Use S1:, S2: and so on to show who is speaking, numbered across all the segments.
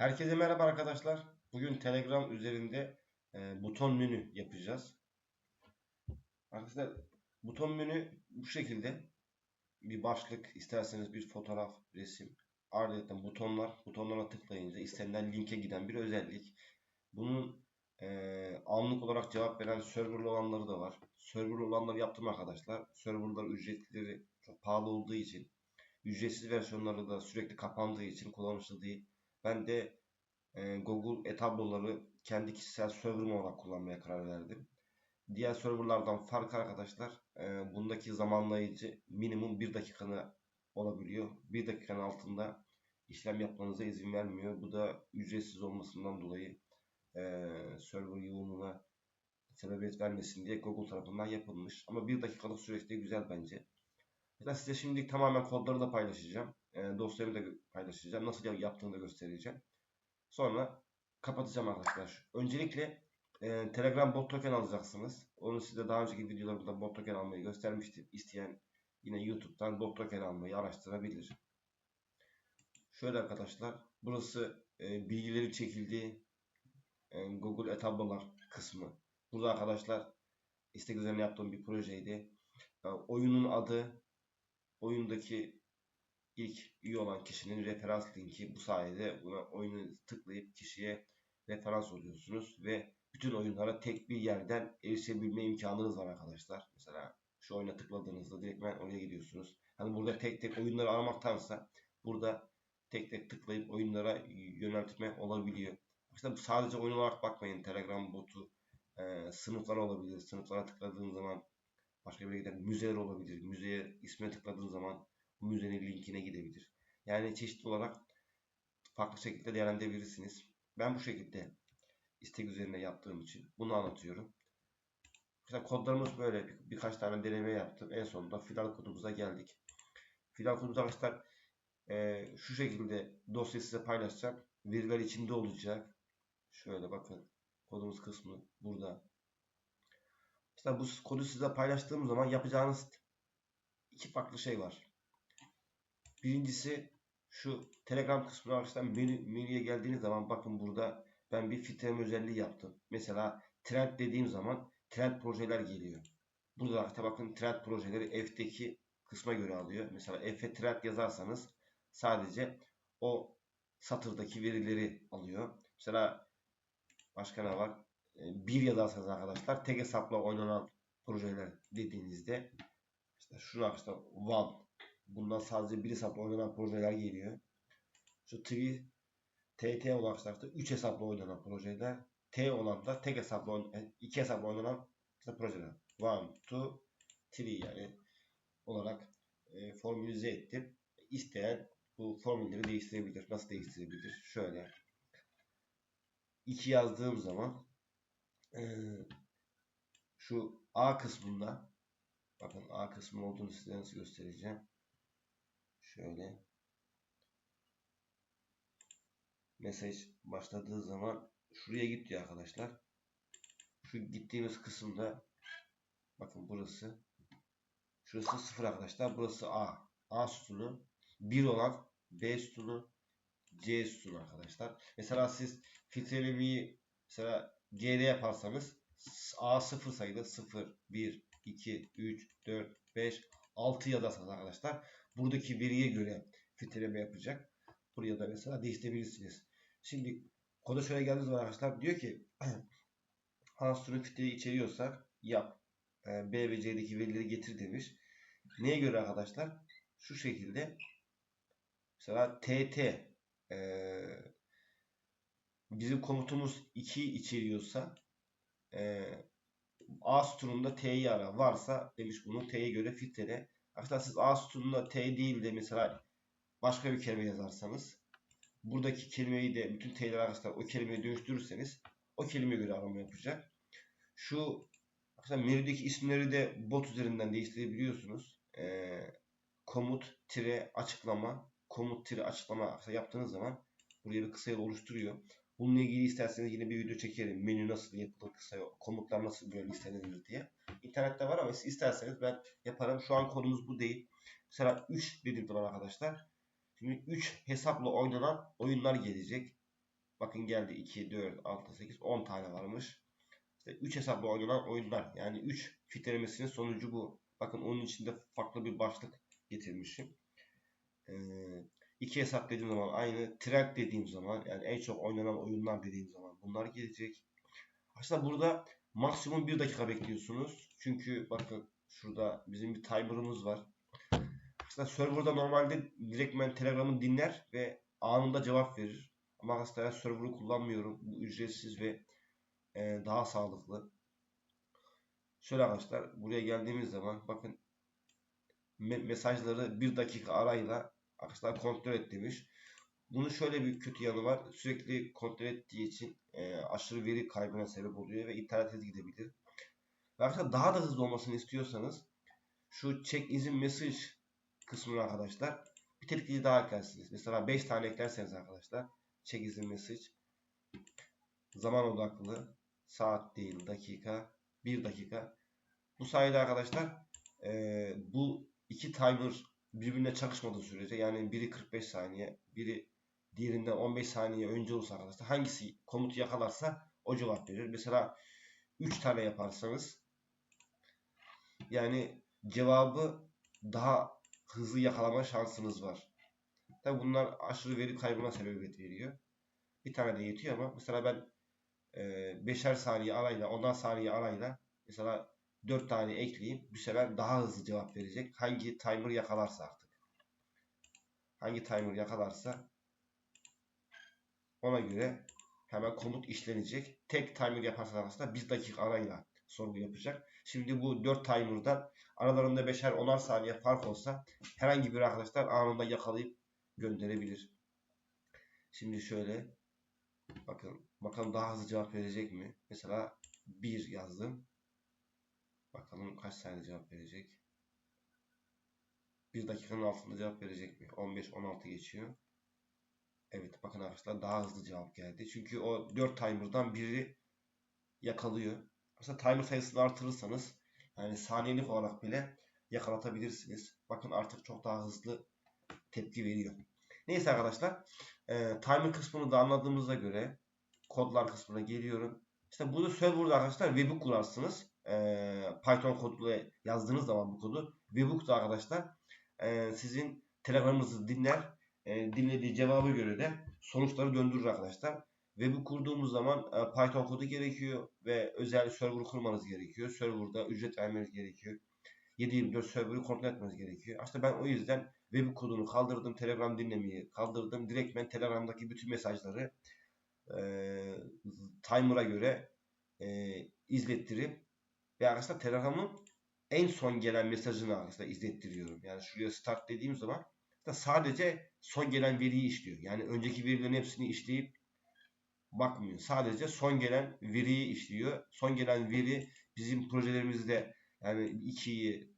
S1: Herkese merhaba arkadaşlar. Bugün Telegram üzerinde e, buton menü yapacağız. Arkadaşlar buton menü bu şekilde bir başlık, isterseniz bir fotoğraf, resim, ardından butonlar, butonlara tıklayınca istenilen linke giden bir özellik. Bunun e, anlık olarak cevap veren serverlı olanları da var. Serverlı olanları yaptım arkadaşlar. Serverlar ücretleri çok pahalı olduğu için, ücretsiz versiyonları da sürekli kapandığı için kullanışlı değil. Ben de e, Google e-tabloları kendi kişisel serverım olarak kullanmaya karar verdim. Diğer serverlardan farkı arkadaşlar e, bundaki zamanlayıcı minimum 1 dakikanı olabiliyor. 1 dakikanın altında işlem yapmanıza izin vermiyor. Bu da ücretsiz olmasından dolayı e, server yoğunluğuna sebebiyet vermesin diye Google tarafından yapılmış. Ama 1 dakikalık süreçte güzel bence. Mesela size şimdi tamamen kodları da paylaşacağım. E, dosyaları da paylaşacağım. Nasıl yaptığını da göstereceğim. Sonra kapatacağım arkadaşlar. Öncelikle e, Telegram bot token alacaksınız. Onu size daha önceki videolarımda bot token almayı göstermiştim. İsteyen yine YouTube'dan bot token almayı araştırabilir. Şöyle arkadaşlar. Burası e, bilgileri çekildiği e, Google e-tablolar kısmı. Burada arkadaşlar istek üzerine yaptığım bir projeydi. E, oyunun adı, oyundaki ilk üye olan kişinin referans linki bu sayede buna oyunu tıklayıp kişiye referans oluyorsunuz ve bütün oyunlara tek bir yerden erişebilme imkanınız var arkadaşlar. Mesela şu oyuna tıkladığınızda direktmen oraya gidiyorsunuz. Hani burada tek tek oyunları aramaktansa burada tek tek tıklayıp oyunlara yöneltme olabiliyor. İşte sadece oyun olarak bakmayın. Telegram botu e, sınıflar olabilir. Sınıflara tıkladığın zaman başka bir yere. Müzeler olabilir. Müzeye ismine tıkladığın zaman müzenin linkine gidebilir. Yani çeşitli olarak farklı şekilde değerlendirebilirsiniz. Ben bu şekilde istek üzerine yaptığım için bunu anlatıyorum. Mesela kodlarımız böyle. Bir, birkaç tane deneme yaptım. En sonunda final kodumuza geldik. Final kodumuz arkadaşlar e, şu şekilde dosyayı size paylaşacağım. Veriler içinde olacak. Şöyle bakın. Kodumuz kısmı burada. İşte bu kodu size paylaştığım zaman yapacağınız iki farklı şey var. Birincisi şu Telegram kısmına arkadaşlar menü, menüye geldiğiniz zaman bakın burada ben bir filtreleme özelliği yaptım. Mesela trend dediğim zaman trend projeler geliyor. Burada arkadaşlar bakın trend projeleri F'deki kısma göre alıyor. Mesela F'e trend yazarsanız sadece o satırdaki verileri alıyor. Mesela başka ne var? Bir yazarsanız arkadaşlar tek hesapla oynanan projeler dediğinizde işte şunu arkadaşlar one Bundan sadece bir hesapla oynanan projeler geliyor. Şu Tree TT olan tarafta 3 hesapla oynanan projeler. T olan da tek hesapla iki hesapla oynanan işte projeler. 1, 2, 3 yani olarak e, formülize ettim. İsteyen bu formülleri değiştirebilir. Nasıl değiştirebilir? Şöyle 2 yazdığım zaman e, şu A kısmında bakın A kısmı olduğunu size göstereceğim. Şöyle mesaj başladığı zaman şuraya git arkadaşlar. Şu gittiğimiz kısımda bakın burası şurası sıfır arkadaşlar. Burası A. A sütunu 1 olan B sütunu C sütunu arkadaşlar. Mesela siz filtrelemeyi mesela C'de yaparsanız A sıfır sayıda 0, 1, 2, 3, 4, 5, 6 yazarsanız arkadaşlar buradaki veriye göre filtreleme yapacak. Buraya da mesela değiştirebilirsiniz. Şimdi koda şöyle geldiğiniz zaman arkadaşlar diyor ki Hanstur'un filtreyi içeriyorsa yap. E, B ve C'deki verileri getir demiş. Neye göre arkadaşlar? Şu şekilde mesela TT e, bizim komutumuz 2 içeriyorsa e, A sütununda T'yi ara. Varsa demiş bunu T'ye göre filtrele. Arkadaşlar siz A sütununda T değil de mesela başka bir kelime yazarsanız buradaki kelimeyi de bütün T'leri arkadaşlar o kelimeye dönüştürürseniz o kelimeye göre arama yapacak. Şu arkadaşlar menüdeki isimleri de bot üzerinden değiştirebiliyorsunuz. Ee, komut tire açıklama komut tire açıklama yaptığınız zaman buraya bir kısa yol oluşturuyor. Bununla ilgili isterseniz yine bir video çekerim. Menü nasıl yapılır kısa komutlar nasıl böyle listelenir diye. İnternette var ama isterseniz ben yaparım. Şu an konumuz bu değil. Mesela 3 dedim zaman arkadaşlar. Şimdi 3 hesapla oynanan oyunlar gelecek. Bakın geldi 2, 4, 6, 8, 10 tane varmış. İşte 3 hesapla oynanan oyunlar. Yani 3 filtrelemesinin sonucu bu. Bakın onun içinde farklı bir başlık getirmişim. Ee, hesap dediğim zaman aynı. Trend dediğim zaman yani en çok oynanan oyunlar dediğim zaman bunlar gelecek. Aslında burada maksimum 1 dakika bekliyorsunuz. Çünkü bakın şurada bizim bir timer'ımız var. Aslında serverda normalde direktmen Telegram'ı dinler ve anında cevap verir. Ama aslında server'ı kullanmıyorum. Bu ücretsiz ve e, daha sağlıklı. Şöyle arkadaşlar buraya geldiğimiz zaman bakın me mesajları bir dakika arayla arkadaşlar kontrol et demiş. Bunun şöyle bir kötü yanı var. Sürekli kontrol ettiği için e, aşırı veri kaybına sebep oluyor ve internet hızı gidebilir. Arkadaşlar daha da hızlı olmasını istiyorsanız şu check izin message kısmına arkadaşlar bir tetikleyici daha eklersiniz. Mesela 5 tane eklerseniz arkadaşlar check izin message zaman odaklı saat değil dakika 1 dakika bu sayede arkadaşlar e, bu iki timer birbirine çakışmadığı sürece yani biri 45 saniye biri diğerinden 15 saniye önce olursa arkadaşlar hangisi komutu yakalarsa o cevap verir. Mesela 3 tane yaparsanız yani cevabı daha hızlı yakalama şansınız var. Tabi bunlar aşırı veri kaybına sebebiyet veriyor. Bir tane de yetiyor ama mesela ben e, beşer saniye arayla, ondan saniye arayla mesela 4 tane ekleyeyim. Bu sefer daha hızlı cevap verecek. Hangi timer yakalarsa artık. Hangi timer yakalarsa ona göre hemen komut işlenecek. Tek timer yaparsa aslında 1 dakika arayla sorgu yapacak. Şimdi bu 4 timer'dan aralarında 5'er 10'ar saniye fark olsa herhangi bir arkadaşlar anında yakalayıp gönderebilir. Şimdi şöyle bakın bakalım daha hızlı cevap verecek mi? Mesela 1 yazdım. Bakalım kaç saniye cevap verecek. 1 dakikanın altında cevap verecek mi? 15-16 geçiyor. Evet bakın arkadaşlar daha hızlı cevap geldi. Çünkü o 4 timer'dan biri yakalıyor. Aslında timer sayısını artırırsanız yani saniyelik olarak bile yakalatabilirsiniz. Bakın artık çok daha hızlı tepki veriyor. Neyse arkadaşlar e, timer kısmını da anladığımıza göre kodlar kısmına geliyorum. İşte burada serverda arkadaşlar webhook kurarsınız. E, Python koduyla yazdığınız zaman bu kodu webhook da arkadaşlar e, sizin telegramınızı dinler. E, dinlediği cevabı göre de sonuçları döndürür arkadaşlar. Web'i kurduğumuz zaman e, Python kodu gerekiyor ve özel server kurmanız gerekiyor. Serverda ücret vermeniz gerekiyor. 7/24 server'ı kontrol etmeniz gerekiyor. İşte ben o yüzden web kodunu kaldırdım. Telegram dinlemeyi kaldırdım. Direkt ben Telegram'daki bütün mesajları e, timer'a göre e, izlettirip ve arkadaşlar Telegram'ın en son gelen mesajını arkadaşlar izlettiriyorum. Yani şuraya start dediğim zaman sadece son gelen veriyi işliyor. Yani önceki verilerin hepsini işleyip bakmıyor. Sadece son gelen veriyi işliyor. Son gelen veri bizim projelerimizde yani 2'yi,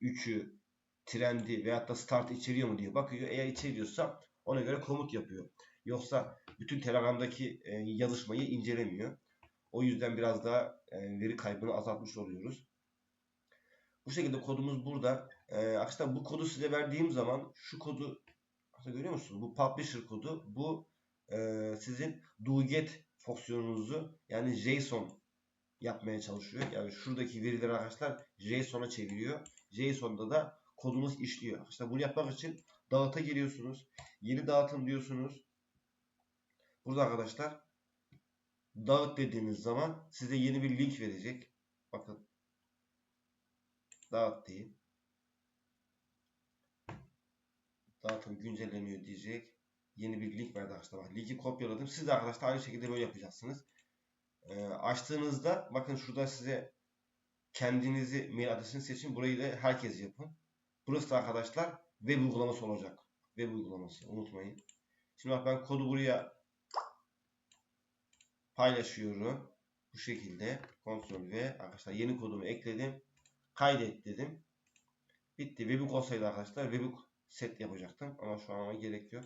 S1: 3'ü, trendi veyahut da start içeriyor mu diye bakıyor. Eğer içeriyorsa ona göre komut yapıyor. Yoksa bütün Telegram'daki e, yazışmayı incelemiyor. O yüzden biraz daha e, veri kaybını azaltmış oluyoruz. Bu şekilde kodumuz burada. E, arkadaşlar bu kodu size verdiğim zaman şu kodu görüyor musunuz? Bu publisher kodu. Bu e, sizin doget fonksiyonunuzu yani JSON yapmaya çalışıyor. Yani şuradaki verileri arkadaşlar JSON'a çeviriyor. JSON'da da kodumuz işliyor. Arkadaşlar bunu yapmak için dağıta giriyorsunuz. Yeni dağıtım diyorsunuz. Burada arkadaşlar dağıt dediğiniz zaman size yeni bir link verecek. Bakın dağıt diyeyim. Dağıtım güncelleniyor diyecek. Yeni bir link verdi arkadaşlar. Bak, linki kopyaladım. Siz de arkadaşlar aynı şekilde böyle yapacaksınız. Ee, açtığınızda bakın şurada size kendinizi mail adresini seçin. Burayı da herkes yapın. Burası da arkadaşlar web uygulaması olacak. Web uygulaması unutmayın. Şimdi bak ben kodu buraya paylaşıyorum. Bu şekilde kontrol ve arkadaşlar yeni kodumu ekledim. Kaydet dedim. Bitti. Webhook olsaydı arkadaşlar Webhook set yapacaktım. Ama şu an gerek yok.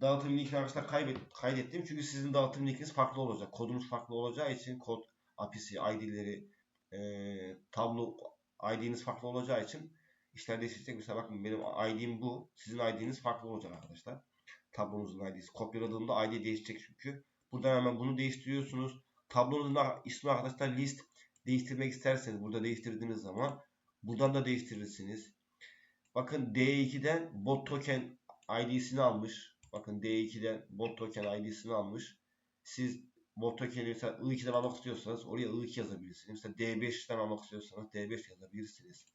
S1: Dağıtım linkini arkadaşlar kaybet, kaydettim. Çünkü sizin dağıtım linkiniz farklı olacak. Kodunuz farklı olacağı için kod API'si, ID'leri, e, tablo ID'niz farklı olacağı için işler değişecek. Mesela bakın benim ID'm bu. Sizin ID'niz farklı olacak arkadaşlar. Tablomuzun ID'si. Kopyaladığımda ID değişecek çünkü. Buradan hemen bunu değiştiriyorsunuz. Tablonuzun ismi arkadaşlar list. Değiştirmek isterseniz burada değiştirdiğiniz zaman buradan da değiştirirsiniz. Bakın D2'den bot token ID'sini almış. Bakın D2'den bot token ID'sini almış. Siz bot token'i mesela I2'den almak istiyorsanız oraya I2 yazabilirsiniz. Mesela D5'ten almak istiyorsanız D5 yazabilirsiniz.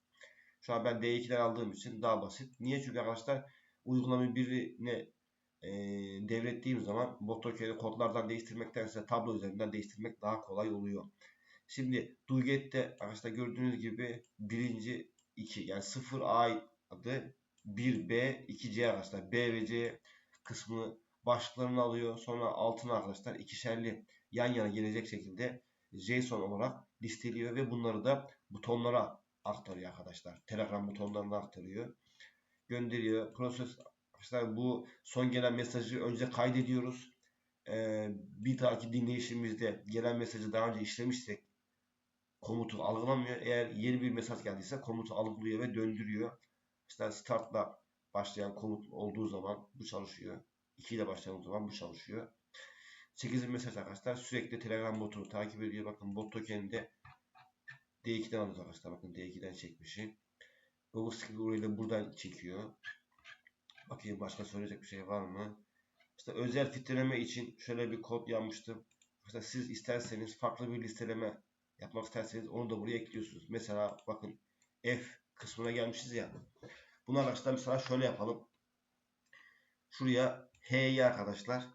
S1: Şu an ben D2'den aldığım için daha basit. Niye? Çünkü arkadaşlar uygulamayı birine e, devrettiğim zaman bot token'i kodlardan değiştirmektense tablo üzerinden değiştirmek daha kolay oluyor. Şimdi Duget'te arkadaşlar gördüğünüz gibi birinci 2 yani 0A adı 1B 2C arkadaşlar B ve C kısmı başlıklarını alıyor. Sonra altına arkadaşlar ikişerli yan yana gelecek şekilde JSON olarak listeliyor ve bunları da butonlara aktarıyor arkadaşlar. Telegram butonlarına aktarıyor. Gönderiyor. Proses arkadaşlar bu son gelen mesajı önce kaydediyoruz. Ee, bir dahaki dinleyişimizde gelen mesajı daha önce işlemişsek komutu algılamıyor. Eğer yeni bir mesaj geldiyse komutu algılıyor ve döndürüyor. İşte startla başlayan komut olduğu zaman bu çalışıyor. 2 ile başlayan zaman bu çalışıyor. 8. mesaj arkadaşlar sürekli Telegram botunu takip ediyor. Bakın bot tokeninde D2'den alıyoruz arkadaşlar. Bakın D2'den çekmişim. Google Script ile buradan çekiyor. Bakayım başka söyleyecek bir şey var mı? İşte özel filtreleme için şöyle bir kod yapmıştım. İşte siz isterseniz farklı bir listeleme yapmak isterseniz onu da buraya ekliyorsunuz. Mesela bakın F kısmına gelmişiz ya. Bunu arkadaşlar mesela şöyle yapalım. Şuraya H'yi arkadaşlar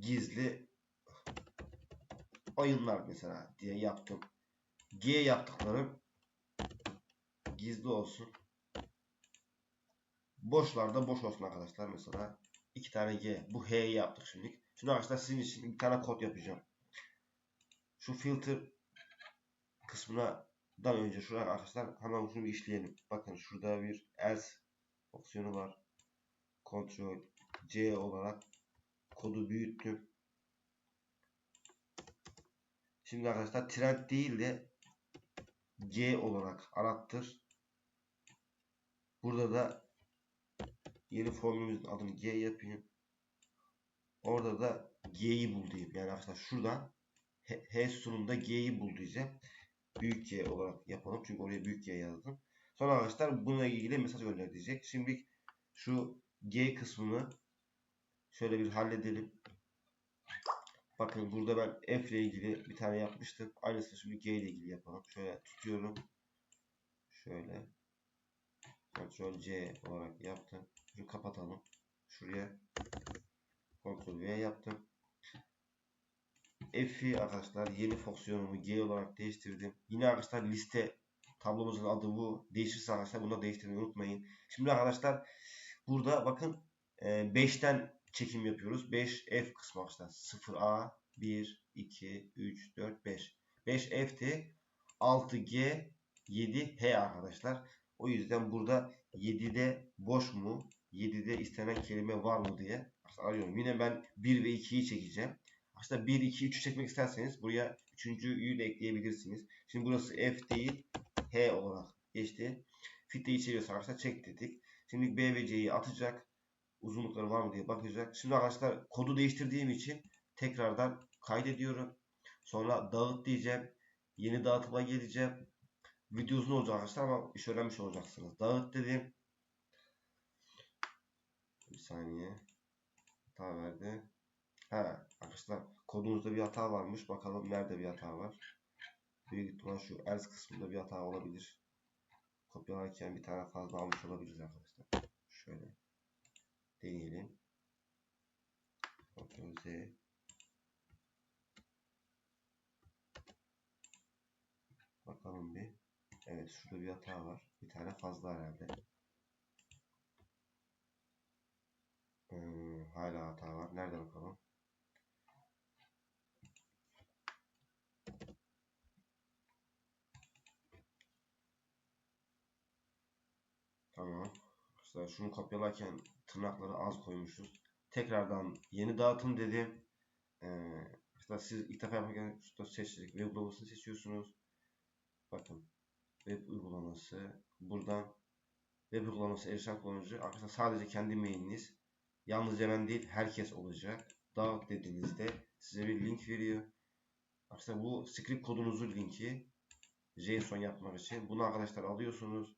S1: gizli oyunlar mesela diye yaptım. G yaptıklarım gizli olsun. Boşlarda boş olsun arkadaşlar mesela. iki tane G. Bu H'yi yaptık şimdi. Şimdi arkadaşlar sizin için bir tane kod yapacağım. Şu filter kısmına dan önce şuraya arkadaşlar hemen şunu bir işleyelim. Bakın şurada bir else opsiyonu var. Ctrl C olarak kodu büyüttüm. Şimdi arkadaşlar trend değil de G olarak arattır. Burada da yeni formülümüzün adını G yapayım. Orada da G'yi bul diyeyim. Yani arkadaşlar şuradan H, H sütununda G'yi bul diyeceğim. Büyük G olarak yapalım. Çünkü oraya büyük G yazdım. Sonra arkadaşlar bununla ilgili mesaj gönder diyecek. Şimdi şu G kısmını şöyle bir halledelim. Bakın burada ben F ile ilgili bir tane yapmıştım. Aynısını şimdi G ile ilgili yapalım. Şöyle tutuyorum. Şöyle. Ctrl C olarak yaptım. Şunu kapatalım. Şuraya Ctrl V yaptım. F'i arkadaşlar yeni fonksiyonumu G olarak değiştirdim. Yine arkadaşlar liste tablomuzun adı bu. Değişirse arkadaşlar bunu da değiştirmeyi unutmayın. Şimdi arkadaşlar burada bakın 5'ten çekim yapıyoruz. 5 F kısmı arkadaşlar. 0A 1 2 3 4 5. 5 F'ti. 6 G 7 H arkadaşlar. O yüzden burada 7'de boş mu? 7'de istenen kelime var mı diye arıyorum. Yine ben 1 ve 2'yi çekeceğim. Aslında 1, 2, 3'ü çekmek isterseniz buraya 3.'ü de ekleyebilirsiniz. Şimdi burası F değil H olarak geçti. Fitte içeriyorsa arkadaşlar çek dedik. Şimdi B ve C'yi atacak. Uzunlukları var mı diye bakacak. Şimdi arkadaşlar kodu değiştirdiğim için tekrardan kaydediyorum. Sonra dağıt diyeceğim. Yeni dağıtıma geleceğim. Video uzun olacak arkadaşlar ama iş öğrenmiş olacaksınız. Dağıt dedim. Bir saniye. Hata verdi. Ha arkadaşlar kodunuzda bir hata varmış. Bakalım nerede bir hata var. Büyük ihtimal şu else kısmında bir hata olabilir. Kopyalarken bir tane fazla almış olabiliriz arkadaşlar. Şöyle deneyelim. Ctrl Z Bakalım bir. Evet şurada bir hata var. Bir tane fazla herhalde. Hmm, hala hata var. Nerede bakalım? Tamam. Mesela şunu kopyalarken tırnakları az koymuşuz. Tekrardan yeni dağıtım dedim. Ee, mesela siz ilk defa yaparken şurada seçecek web uygulamasını seçiyorsunuz. Bakın web uygulaması buradan web uygulaması erişen kullanıcı. Arkadaşlar sadece kendi mailiniz. Yalnızca ben değil herkes olacak. Dağıt dediğinizde size bir link veriyor. Arkadaşlar bu script kodunuzun linki. JSON yapmak için. Bunu arkadaşlar alıyorsunuz.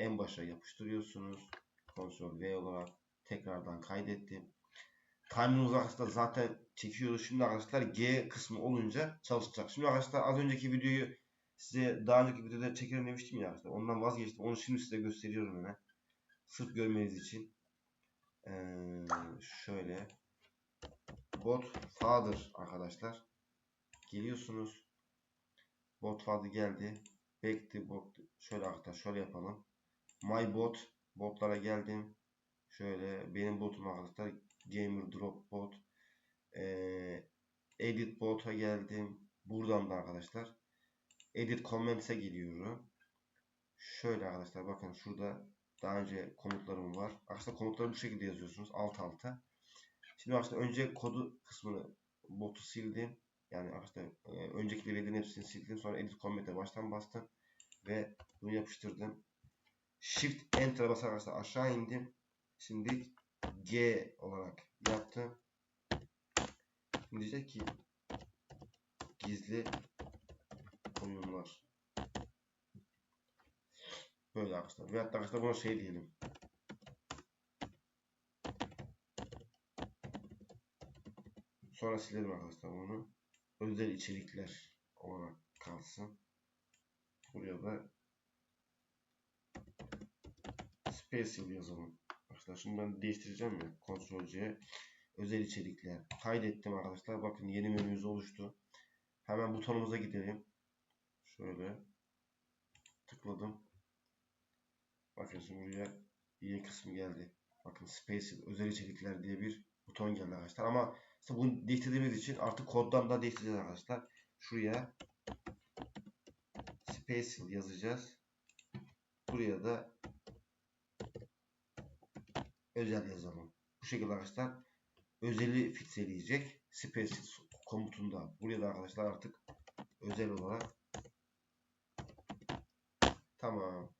S1: En başa yapıştırıyorsunuz. Ctrl V olarak tekrardan kaydettim. Timer'ımız arkadaşlar zaten çekiyoruz. Şimdi arkadaşlar G kısmı olunca çalışacak. Şimdi arkadaşlar az önceki videoyu size daha önceki videoda çekelim demiştim ya arkadaşlar. Ondan vazgeçtim. Onu şimdi size gösteriyorum hemen. Sırf görmeniz için. Ee, şöyle. Bot Father arkadaşlar. Geliyorsunuz. Bot Father geldi. Back to bot. Şöyle arkadaşlar şöyle yapalım. My bot. Botlara geldim. Şöyle benim botum arkadaşlar. Gamer Drop Bot. Ee, edit Bot'a geldim. Buradan da arkadaşlar. Edit Comments'e geliyorum. Şöyle arkadaşlar bakın şurada daha önce komutlarım var. Arkadaşlar komutları bu şekilde yazıyorsunuz alt alta. Şimdi arkadaşlar önce kodu kısmını botu sildim. Yani arkadaşlar e, önceki verilerin hepsini sildim. Sonra edit comment'e baştan bastım. Ve bunu yapıştırdım. Shift Enter basarak arkadaşlar aşağı indim. Şimdi G olarak yaptım. Şimdi diyecek ki gizli oyunlar. Böyle arkadaşlar. Veyahut da arkadaşlar buna şey diyelim. Sonra silelim arkadaşlar bunu. Özel içerikler olarak kalsın. Buraya da Special yazalım. Arkadaşlar şimdi ben değiştireceğim ya. Ctrl C. Özel içerikler. Kaydettim arkadaşlar. Bakın yeni menümüz oluştu. Hemen butonumuza gidelim. Şöyle tıkladım. Bakın şimdi buraya yeni kısmı geldi. Bakın Special özel içerikler diye bir buton geldi arkadaşlar. Ama işte bunu değiştirdiğimiz için artık koddan da değiştireceğiz arkadaşlar. Şuraya Special yazacağız. Buraya da özel yazalım. Bu şekilde arkadaşlar özeli filtreleyecek. Special komutunda. Buraya da arkadaşlar artık özel olarak tamam.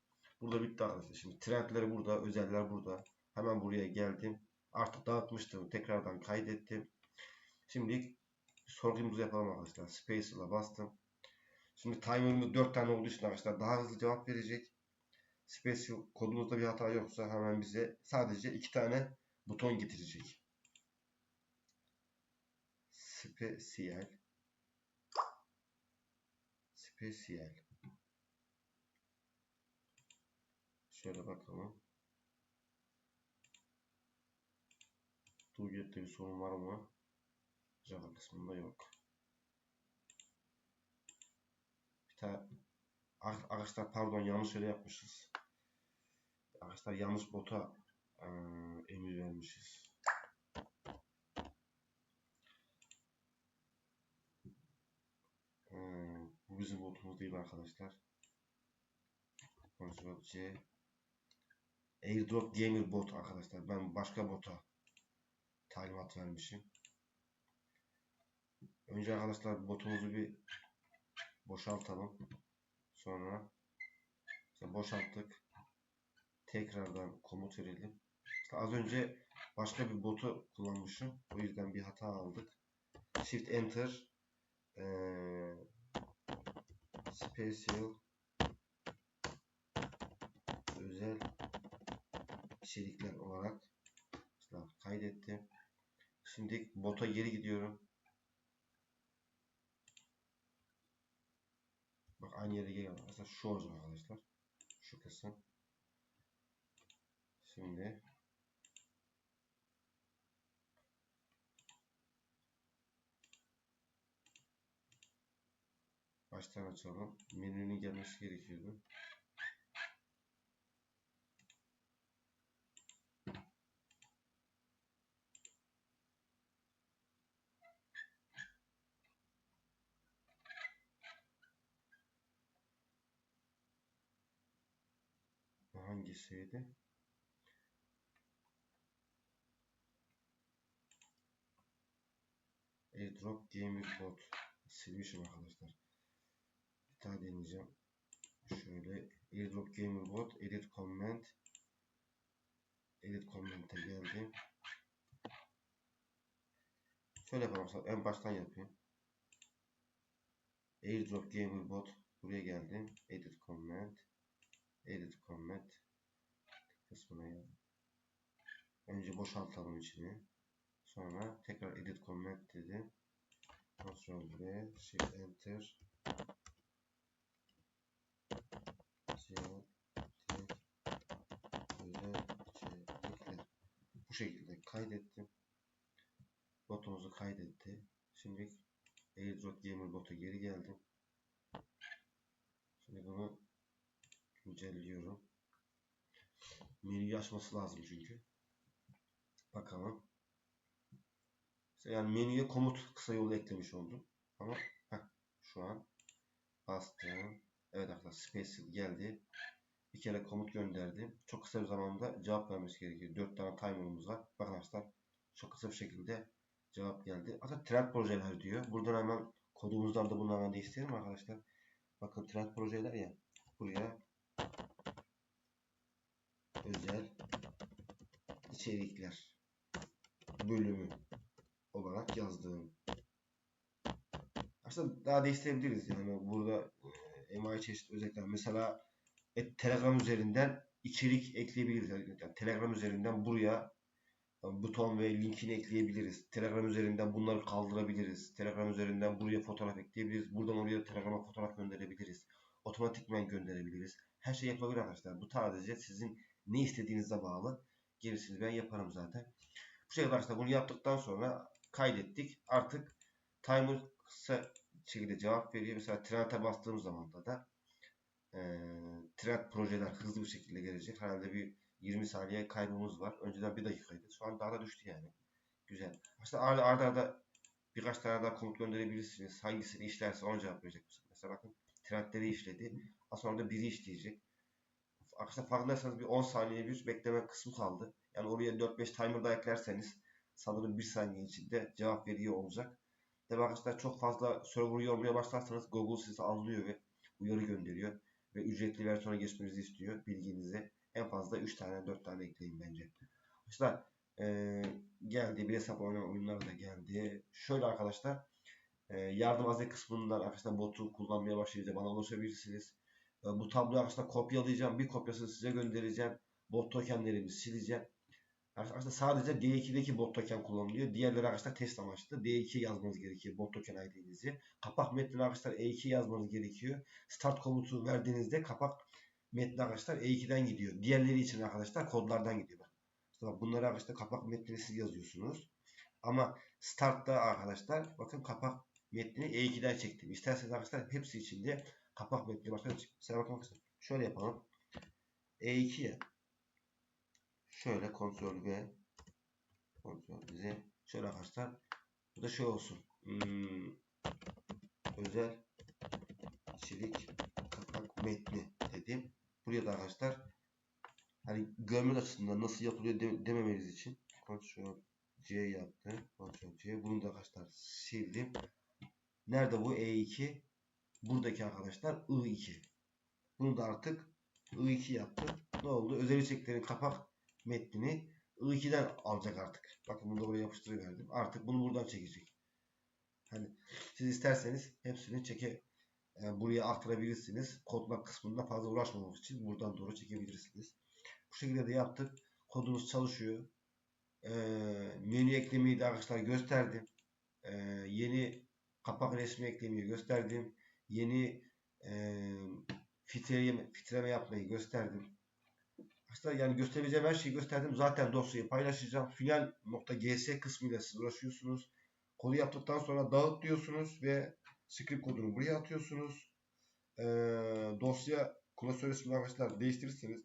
S1: Burada bitti arkadaşlar. Şimdi trendleri burada, özeller burada. Hemen buraya geldim. Artık dağıtmıştım. Tekrardan kaydettim. Şimdi sorgumuzu yapalım arkadaşlar. Space'la bastım. Şimdi timer'ımız 4 tane olduğu için arkadaşlar daha hızlı cevap verecek. Special kodumuzda bir hata yoksa hemen bize sadece iki tane buton getirecek. Special Special Şöyle bakalım. Tuget'te bir sorun var mı? Java kısmında yok. Bir tane arkadaşlar pardon yanlış yere yapmışız. Arkadaşlar yanlış bota e, emir vermişiz. E, bu bizim botumuz değil arkadaşlar. Ctrl C Airdrop Gamer bot arkadaşlar. Ben başka bota talimat vermişim. Önce arkadaşlar botumuzu bir boşaltalım. Sonra boşalttık. Tekrardan komut verelim. İşte az önce başka bir botu kullanmışım. O yüzden bir hata aldık. Shift Enter ee, Special özel içerikler olarak işte kaydettim. Şimdi bota geri gidiyorum. Bak aynı yere geliyor. Aslında şu olacak arkadaşlar. Şu kısım. Şimdi baştan açalım. Menünün gelmesi gerekiyordu. hangisiydi? Airdrop Gaming Bot silmişim arkadaşlar. Bir daha deneyeceğim. Şöyle Airdrop Gamer Bot Edit Comment Edit comment'e geldim. Şöyle yapalım. En baştan yapayım. Airdrop Gamer Bot. Buraya geldim. Edit comment. Edit comment. Kısmına geldim. Önce boşaltalım içini. Sonra tekrar edit comment dedim. Ctrl V, Shift Enter. Özel içerikler. Bu şekilde kaydettim. Botumuzu kaydetti. Şimdi AirDrop Gamer bota geri geldim. Şimdi bunu güncelliyorum. Menüyü açması lazım çünkü. Bakalım. Yani menüye komut kısa yolu eklemiş oldum. Ama heh, şu an bastım. Evet arkadaşlar Space geldi. Bir kere komut gönderdim. Çok kısa bir zamanda cevap vermesi gerekiyor. 4 tane timer'ımız var. Bakın arkadaşlar çok kısa bir şekilde cevap geldi. Aslında trend projeler diyor. Buradan hemen kodumuzdan da bunu hemen değiştirelim arkadaşlar. Bakın trend projeler ya. Buraya özel içerikler bölümü olarak yazdım. Aslında daha değiştirebiliriz yani burada e, MI çeşitli özellikler. Mesela e, Telegram üzerinden içerik ekleyebiliriz. Yani Telegram üzerinden buraya e, buton ve linkini ekleyebiliriz. Telegram üzerinden bunları kaldırabiliriz. Telegram üzerinden buraya fotoğraf ekleyebiliriz. Buradan oraya Telegram'a fotoğraf gönderebiliriz. Otomatikmen gönderebiliriz. Her şey yapılabilir arkadaşlar. Bu sadece sizin ne istediğinize bağlı. Gerisini ben yaparım zaten. Bu şekilde arkadaşlar bunu yaptıktan sonra kaydettik. Artık timer kısa şekilde cevap veriyor. Mesela trend'e bastığım zaman da da e, trend projeler hızlı bir şekilde gelecek. Herhalde bir 20 saniye kaybımız var. Önceden bir dakikaydı. Şu an daha da düştü yani. Güzel. Aslında arda arda, arda birkaç tane daha komut gönderebilirsiniz. Hangisini işlerse onu cevap verecek. Mesela bakın trendleri işledi. Aslında orada biri işleyecek. Arkadaşlar farkındaysanız bir 10 saniye bir bekleme kısmı kaldı. Yani oraya 4-5 timer daha eklerseniz sanırım 1 saniye içinde cevap veriyor olacak. Tabi arkadaşlar çok fazla server yormaya başlarsanız Google sizi anlıyor ve uyarı gönderiyor. Ve ücretli versiyona geçmenizi istiyor bilginizi. En fazla 3 tane 4 tane ekleyin bence. Arkadaşlar ee, geldi bir hesap oynayan oyunlar da geldi. Şöyle arkadaşlar e, yardım azı kısmından arkadaşlar botu kullanmaya başlayınca bana ulaşabilirsiniz. E, bu tabloyu arkadaşlar kopyalayacağım. Bir kopyasını size göndereceğim. Bot tokenlerimi sileceğim. Arkadaşlar sadece D2'deki bot token kullanılıyor. Diğerleri arkadaşlar test amaçlı. D2 yazmanız gerekiyor bot token ID'nizi. Kapak metnini arkadaşlar E2 yazmanız gerekiyor. Start komutu verdiğinizde kapak metni arkadaşlar E2'den gidiyor. Diğerleri için arkadaşlar kodlardan gidiyor. İşte bunları arkadaşlar kapak metnini siz yazıyorsunuz. Ama startta arkadaşlar bakın kapak metnini E2'den çektim. İsterseniz arkadaşlar hepsi içinde kapak metni başka Mesela bakın arkadaşlar şöyle yapalım. E2 ya. Şöyle kontrol V kontrol Z şöyle arkadaşlar bu da şey olsun. Hmm, özel içerik kapak metni dedim. Buraya da arkadaşlar hani görmek açısından nasıl yapılıyor de dememeniz için kontrol C yaptı kontrol C. Bunu da arkadaşlar sildim. Nerede bu? E2 buradaki arkadaşlar I2 bunu da artık I2 yaptı. Ne oldu? Özel içeriklerin kapak metnini I2'den alacak artık. Bakın bunu da buraya yapıştırıverdim. Artık bunu buradan çekecek. Hani siz isterseniz hepsini çeke yani buraya aktarabilirsiniz. Kodlama kısmında fazla uğraşmamak için buradan doğru çekebilirsiniz. Bu şekilde de yaptık. Kodumuz çalışıyor. Ee, menü eklemeyi de arkadaşlar gösterdim. Ee, yeni kapak resmi eklemeyi gösterdim. Yeni e, filtreleme, filtreleme yapmayı gösterdim. Aslında yani gösterebileceğim her şeyi gösterdim. Zaten dosyayı paylaşacağım. Final.gs kısmıyla siz uğraşıyorsunuz. Kodu yaptıktan sonra dağıt diyorsunuz ve script kodunu buraya atıyorsunuz. Ee, dosya klasör ismini arkadaşlar değiştirirseniz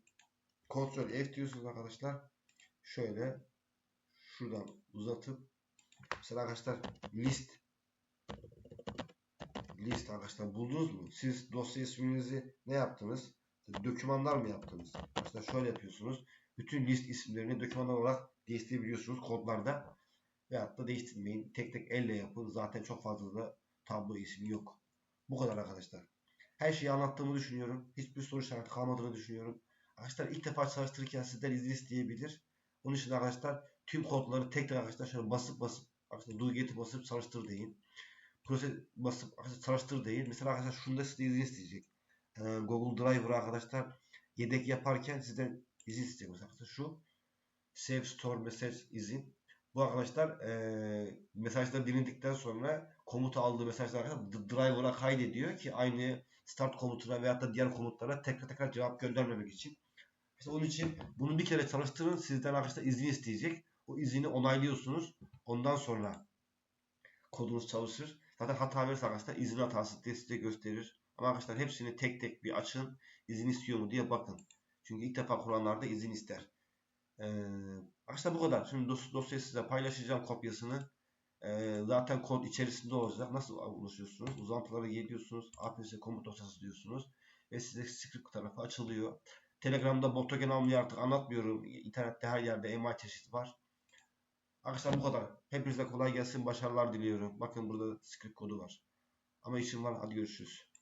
S1: Ctrl F diyorsunuz arkadaşlar. Şöyle şuradan uzatıp mesela arkadaşlar list list arkadaşlar buldunuz mu? Siz dosya isminizi ne yaptınız? Dokümanlar mı yaptınız? Arkadaşlar şöyle yapıyorsunuz. Bütün list isimlerini dokümanlar olarak değiştirebiliyorsunuz kodlarda. Veyahut da değiştirmeyin. Tek tek elle yapın. Zaten çok fazla da tablo ismi yok. Bu kadar arkadaşlar. Her şeyi anlattığımı düşünüyorum. Hiçbir soru işareti kalmadığını düşünüyorum. Arkadaşlar ilk defa çalıştırırken sizden izin isteyebilir. Onun için arkadaşlar tüm kodları tek tek arkadaşlar şöyle basıp basıp arkadaşlar do get'i basıp çalıştır deyin. Proses basıp arkadaşlar çalıştır deyin. Mesela arkadaşlar şunda size izin isteyecek. Ee, Google Driver'a arkadaşlar yedek yaparken sizden izin isteyecek. Mesela arkadaşlar şu Save Store Message izin. Bu arkadaşlar e, mesajları dinledikten sonra komutu aldığı mesajlar arkadaşlar driver'a kaydediyor ki aynı start komutuna veyahut da diğer komutlara tekrar tekrar cevap göndermemek için. İşte onun için bunu bir kere çalıştırın. Sizden arkadaşlar izin isteyecek. O izini onaylıyorsunuz. Ondan sonra kodunuz çalışır. Zaten hata verirse arkadaşlar izin hatası diye size gösterir. Ama arkadaşlar hepsini tek tek bir açın. İzin istiyor mu diye bakın. Çünkü ilk defa kuranlarda izin ister. Ee, arkadaşlar bu kadar. Şimdi dos dosyayı size paylaşacağım kopyasını. Ee, zaten kod içerisinde olacak. Nasıl ulaşıyorsunuz? Uzantılara geliyorsunuz. APS komut dosyası diyorsunuz. Ve size script tarafı açılıyor. Telegram'da bot token almayı artık anlatmıyorum. İnternette her yerde MI çeşit var. Arkadaşlar bu kadar. Hepinize kolay gelsin. Başarılar diliyorum. Bakın burada script kodu var. Ama işim var. Hadi görüşürüz.